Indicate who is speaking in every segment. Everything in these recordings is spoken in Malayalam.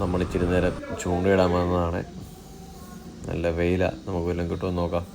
Speaker 1: നമ്മൾ ഇച്ചിരി നേരം ചൂണ്ടയിടാൻ വന്നതാണ്. നല്ല വെയിലാണ് നമുക്ക് വല്ലതും കിട്ടുമെന്ന് നോക്കാം.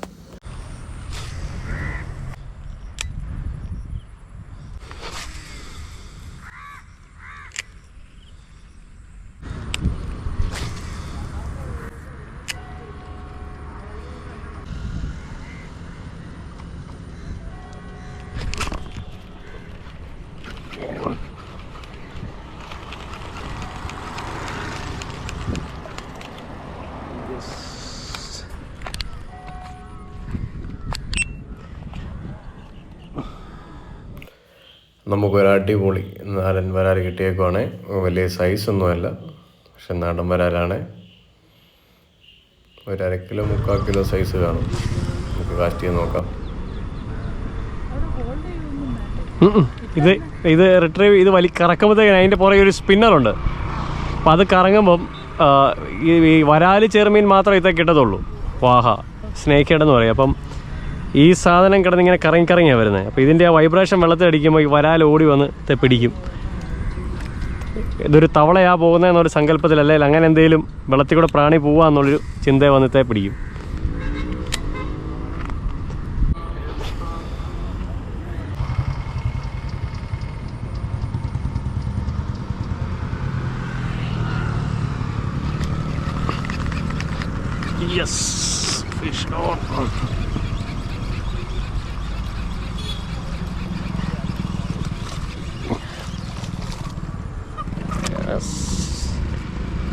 Speaker 1: നമുക്കൊരു അടിപൊളി നാടൻ വരാൽ കിട്ടിയേക്കുവാണ്. വലിയ സൈസൊന്നുമല്ല പക്ഷെ നാടൻ വരാലാണ്. ഒരു കിലോ മുക്കാൽ കിലോ സൈസ് കാണും. നമുക്ക് കാസ്റ്റ് ചെയ്ത് നോക്കാം.
Speaker 2: ഇത് ഇത് റിട്രീവ് ഇത് വലി കറക്കുമ്പോഴത്തേക്കിന് അതിന്റെ പുറകെ ഒരു സ്പിന്നറുണ്ട് അപ്പം അത് കറങ്ങുമ്പം ഈ വരാൽ ചെറുമീൻ മാത്രമേ ഇതൊക്കെ കിട്ടത്തുള്ളൂ. വാഹ സ്നേക്ക് പറയും. അപ്പം ഈ സാധനം കിടന്നിങ്ങനെ കറങ്ങി കറങ്ങിയാണ് വരുന്നത് അപ്പോൾ ഇതിന്റെ ആ വൈബ്രേഷൻ വെള്ളത്തിൽ അടിക്കുമ്പോൾ ഈ വരാൽ ഓടി വന്ന് പിടിക്കും. ഇതൊരു തവളയാ പോകുന്നതെന്നൊരു സങ്കല്പത്തിൽ അല്ലെങ്കിൽ അങ്ങനെ എന്തെങ്കിലും വെള്ളത്തിൽ കൂടെ പ്രാണി പോവാന്നുള്ളൊരു ചിന്ത വന്നിട്ടേ പിടിക്കും. Yes, ഫിഷ് ഓൺ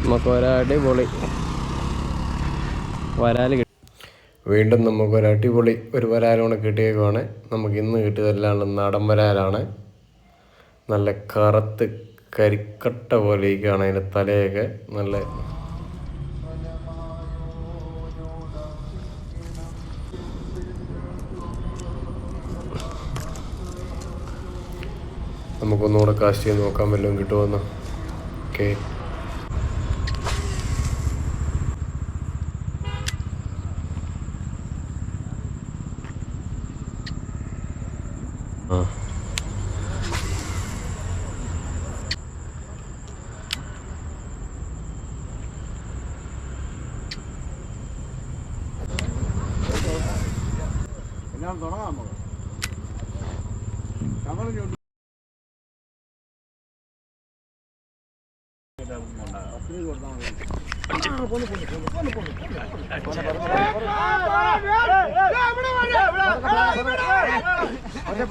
Speaker 2: നമുക്ക് ഒരടിപൊളി വരാൽ കിട്ടി.
Speaker 1: വീണ്ടും നമുക്ക് നമുക്കൊരു അടിപൊളി ഒരു വരാലോണ് കിട്ടിയേക്കുവാണ്. നമുക്ക് ഇന്ന് കിട്ടിയതെല്ലാം നാടൻ വരാലാണ്. നല്ല കറുത്ത് കരിക്കട്ട പോലെ ഇരിക്കുകയാണ് അതിന്റെ തലയൊക്കെ. നല്ല നമുക്കൊന്നുകൂടെ കാസ്റ്റ് ചെയ്ത് നോക്കാൻ വല്ലതും കിട്ടുമെന്ന് ഓക്കെ. ആ.
Speaker 3: പക്ഷെ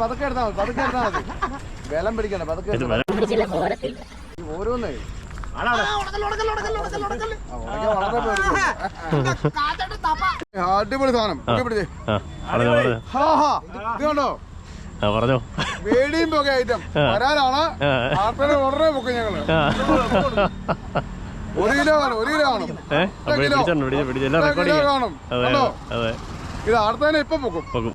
Speaker 3: പതുക്കെ എടുത്താൽ മതി പതുക്കെ എടുത്താൽ മതി. വെലം പിടിക്കണ്ട പതുക്കെ. ഓരോന്നേ. അടിപൊളി സാധനം.
Speaker 2: പറഞ്ഞോ
Speaker 3: കണ്ടോ? വേടിയും പോകെ ഐറ്റം. വരാനാണ്. ഉടനെ പൊക്കും
Speaker 2: ഞങ്ങൾ.
Speaker 3: ഒരു കിലോ കാണും ഒരു കിലോ കാണും
Speaker 2: ഏ? അപ്പോൾ പിടിച്ചിട്ടുണ്ട് പിടിച്ചു പിടിച്ചു എല്ലാം
Speaker 3: ഒരു
Speaker 2: റെക്കോർഡ് ചെയ്യാം. അതെ
Speaker 3: ഇത് ആർത്തേനെ ഇപ്പൊ പൊക്കും.
Speaker 2: പോകും